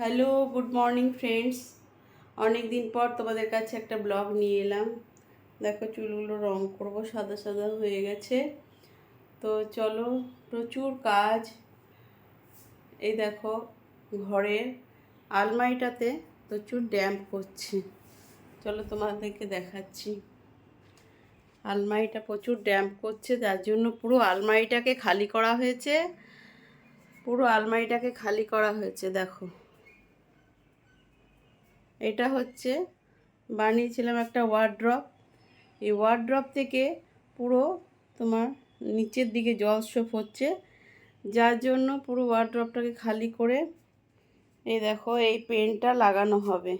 Hello, good morning friends. অনেক দিন পর তোমাদের কাছে একটা ব্লগ নিয়ে এলাম। দেখো, চুলগুলো রং করব, সাদা সাদা হয়ে গেছে। তো চলো, প্রচুর কাজ। এই দেখো, ঘরের আলমারিটাতে প্রচুর ড্যাম্প হচ্ছে চলো তোমাদেরকে দেখাচ্ছি। আলমারিটা প্রচুর ড্যাম্প করছে, যার জন্য পুরো আলমারিটাকে খালি করা হয়েছে। পুরো আলমারিটাকে খালি করা হয়েছে, দেখো। এটা হচ্ছে বানিয়েছিলাম একটা ওয়ার্ড্রপ এই ওয়ার্ড্রপ থেকে পুরো তোমার নিচের দিকে জল জলস্রোত হচ্ছে। যার জন্য পুরো ওয়ার্ড্রপটাকে খালি করে এই দেখো, এই পেনটা লাগানো হবে।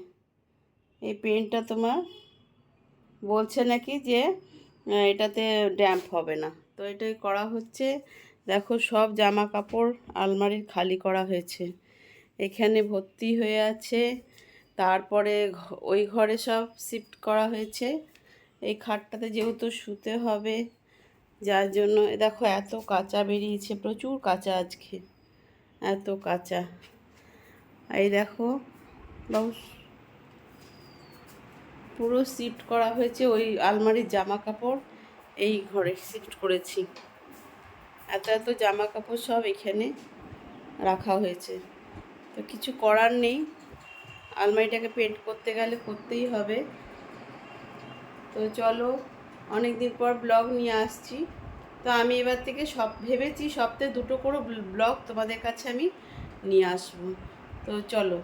এই পেনটা তোমার বলছে নাকি যে এটাতে ড্যাম্প হবে না। তো এটাই করা হচ্ছে। দেখো, সব জামা কাপড় আলমারির খালি করা হয়েছে। এখানে ভর্তি হয়ে আছে। তারপরে ওই ঘরে সব শিফট করা হয়েছে। এই খাটটাতে যেহেতু শুতে হবে, যার জন্য দেখো এত কাঁচা বেরিয়েছে, প্রচুর কাঁচা আজকে, এত কাঁচা। এই দেখো পুরো শিফট করা হয়েছে, ওই আলমারির জামা কাপড় এই ঘরে শিফট করেছি। এত এত জামা কাপড় সব এখানে রাখা হয়েছে। তো কিছু করার নেই। আলমারিটাকে পেন্ট করতে গেলে করতেই হবে। তো চলো অনেক দিন পর ব্লগ নিয়ে আসছি। তো আমি এবার থেকে সব ভেবেছি সপ্তাহে দুটো করে ব্লগ তোমাদের কাছে আমি নিয়ে আসব। তো চলো,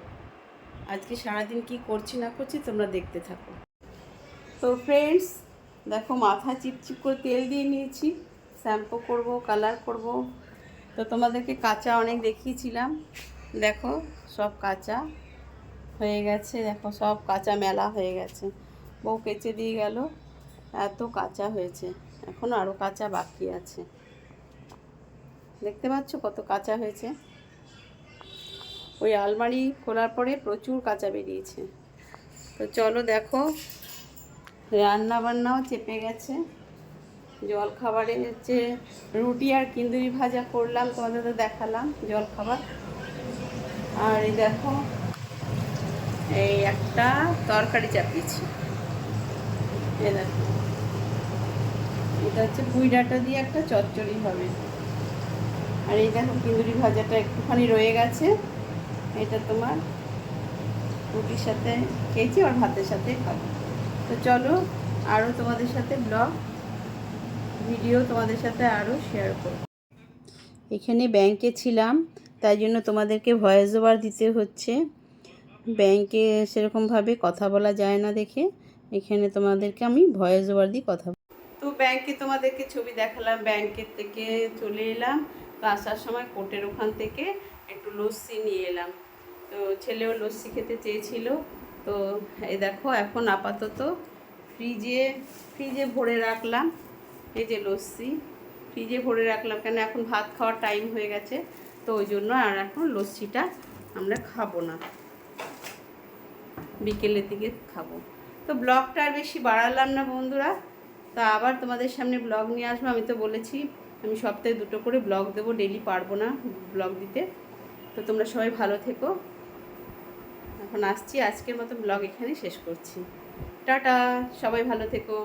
আজকে সারাদিন কি করছি না করছি তোমরা দেখতে থাকো। তো ফ্রেন্ডস দেখো মাথা চিপচিপ করে তেল দিয়ে নিয়েছি, শ্যাম্পু করব কালার করব। তো তোমাদেরকে কাঁচা অনেক দেখিয়েছিলাম। দেখো সব কাঁচা। হয়ে গেছে। দেখো, সব কাঁচা মেলা হয়ে গেছে। বউ কেচে দিয়ে গেল, এত কাঁচা হয়েছে। এখন আরও কাঁচা বাকি আছে। দেখতে পাচ্ছ কত কাঁচা হয়েছে? ওই আলমারি খোলার পরে প্রচুর কাঁচা বেরিয়েছে। তো চলো দেখো রান্না বান্নাও চেপে গেছে। জল খাবারে হচ্ছে রুটি আর কিন্দুরি ভাজা করলাম, তোমাদের তো দেখালাম জল খাবার আর এই দেখো এই একটা তরকারি চাপিয়েছি। এটা হচ্ছে পুঁই ডাঁটা দিয়ে একটা চচ্চড়ি হবে। আর এই দেখো কিন্দুরি ভাজাটা একটুখানি রয়ে গেছে। এটা তোমার রুটির সাথে খেয়েছি আর ভাতের সাথে খাব। তো চলো আরও তোমাদের সাথে ব্লগ ভিডিও তোমাদের সাথে আরও শেয়ার করব। এখানে ব্যাংকে ছিলাম, তাই জন্য তোমাদেরকে ভয়েস ওভার দিতে হচ্ছে। ব্যাংকে সেরকমভাবে কথা বলা যায় না দেখে। এখানে তোমাদেরকে আমি ভয়েস ওভার দিয়ে কথা তো ব্যাংকে তোমাদেরকে ছবি দেখালাম ব্যাংকের থেকে চলে এলাম। তো আসার সময় কোর্টের ওখান থেকে একটু লস্যি নিয়ে এলাম। তো ছেলেও লস্যি খেতে চেয়েছিল। তো এই দেখো, এখন আপাতত ফ্রিজে ফ্রিজে ভরে রাখলাম। এই যে লস্যি ফ্রিজে ভরে রাখলাম কেন এখন ভাত খাওয়ার টাইম হয়ে গেছে। তো ওই জন্য আর এখন লস্যিটা আমরা খাব না। বিকেলের দিকে খাব। তো ব্লগটা আর বেশি বাড়ালাম না বন্ধুরা। তা আবার তোমাদের সামনে ব্লগ নিয়ে আসব। আমি তো বলেছি, আমি সপ্তাহে দুটো করে ব্লগ দেবো ডেলি পারব না ব্লগ দিতে। তো তোমরা সবাই ভালো থেকো। এখন আসছি, আজকের মতো ব্লগ এখানে শেষ করছি। টাটা, সবাই ভালো থেকো।